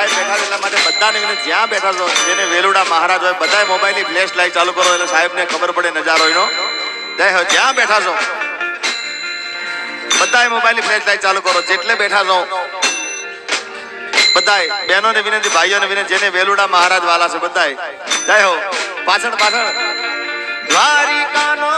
સાહેબ બેઠાલેલા માટે બધાને વિનંતી, જ્યાં બેઠા છો જેને વેલુડા મહારાજ હોય બધાય મોબાઈલની ફ્લેશ લાઈટ ચાલુ કરો એટલે સાહેબને ખબર પડે નજારો એનો. જય હો જ્યાં બેઠા છો? બધાય મોબાઈલની ફ્લેશ લાઈટ ચાલુ કરો જેટલે બેઠા છો. બધાય બહેનોને વિનંતી ભાઈઓને વિનંતી જેને વેલુડા મહારાજ વાલા છે બધાય જય હો. પાછળ પાછળ. દ્વારિકાનો